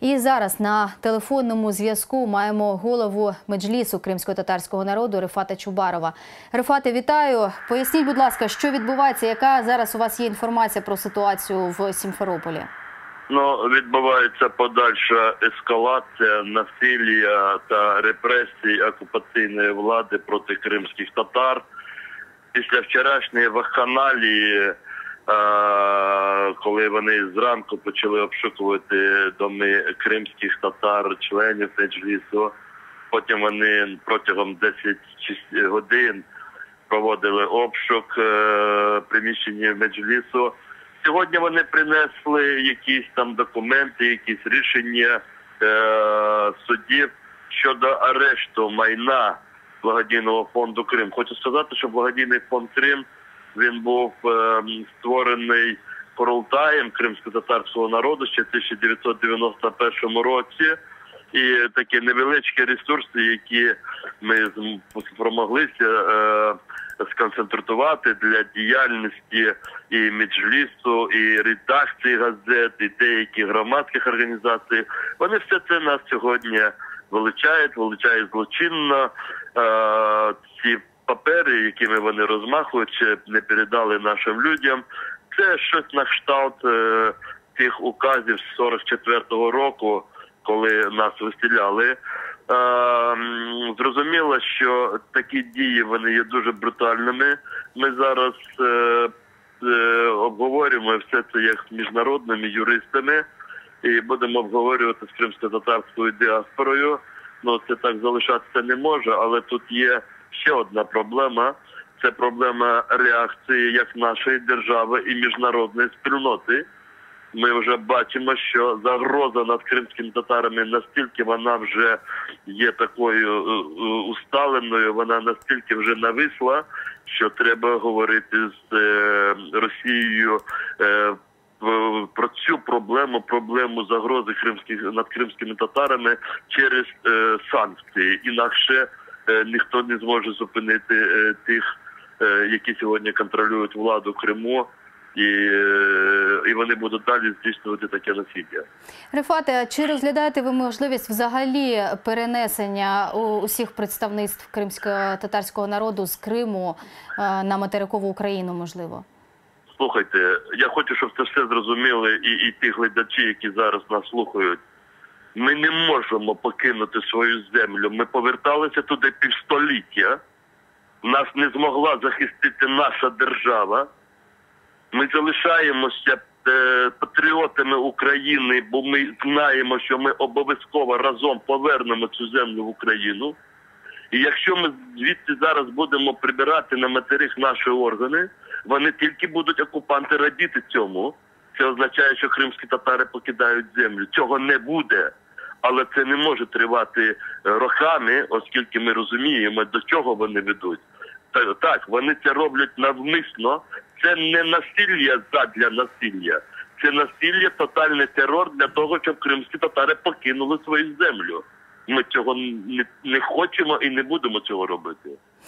І зараз на телефонному зв'язку маємо голову меджлісу кримсько-татарського народу Рифата Чубарова. Рифате, вітаю. Поясніть, будь ласка, що відбувається, яка зараз у вас є інформація про ситуацію в Сімферополі? Ну, відбувається подальша ескалація насилля та репресій окупаційної влади проти кримських татар. Після вчорашньої вакханалії, е, коли вони зранку почали обшукувати доми кримських татар, членів Меджлісу, потім вони протягом 10 годин проводили обшук е, приміщення Меджлісу. Сьогодні вони принесли якісь там документи, якісь рішення е, судів щодо арешту майна благодійного фонду Крим. Хочу сказати, що благодійний фонд Крим він був е, створений Королтаєм кримсько-татарського народу ще в 1991 році. І такі невеличкі ресурси, які ми спромоглися е, сконцентрувати для діяльності і меджлісу, і редакції газет, і деяких громадських організацій, вони все це нас сьогодні величають, величають злочинно. Е, ці папери, якими вони розмахують, не передали нашим людям. Це щось на кшталт е, тих указів з 44-го року, коли нас вистріляли. Е, зрозуміло, що такі дії вони є дуже брутальними. Ми зараз е, е, обговорюємо все це як з міжнародними юристами, і будемо обговорювати з кримсько-татарською діаспорою. Ну це так залишатися не може, але тут є ще одна проблема. Це проблема реакції як нашої держави і міжнародної спільноти. Ми вже бачимо, що загроза над кримськими татарами настільки вона вже є такою усталеною, вона настільки вже нависла, що треба говорити з е, Росією е, про цю проблему, проблему загрози кримських над кримськими татарами через е, санкції. Інакше е, ніхто не зможе зупинити е, тих, е, які сьогодні контролюють владу Криму. І і вони будуть далі здійснювати таке насилля. Рефате, чи розглядаєте ви можливість взагалі перенесення усіх представництв кримсько-татарського народу з Криму на материкову Україну? Можливо? Слухайте, я хочу, щоб це все зрозуміли, і і ті глядачі, які зараз нас слухають. Ми не можемо покинути свою землю. Ми поверталися туди півстоліття. Нас не змогла захистити наша держава. Ми залишаємося е, патріотами України, бо ми знаємо, що ми обов'язково разом повернемо цю землю в Україну. І якщо ми звідси зараз будемо прибирати на материк наші органи, вони тільки будуть окупанти радіти цьому. Це означає, що кримські татари покидають землю. Цього не буде. Але це не може тривати роками, оскільки ми розуміємо, до чого вони ведуть. Так, вони це роблять навмисно. Це не насилля задля насилля, це насилля, тотальний терор для того, щоб кримські татари покинули свою землю. Ми цього не, не хочемо і не будемо цього робити.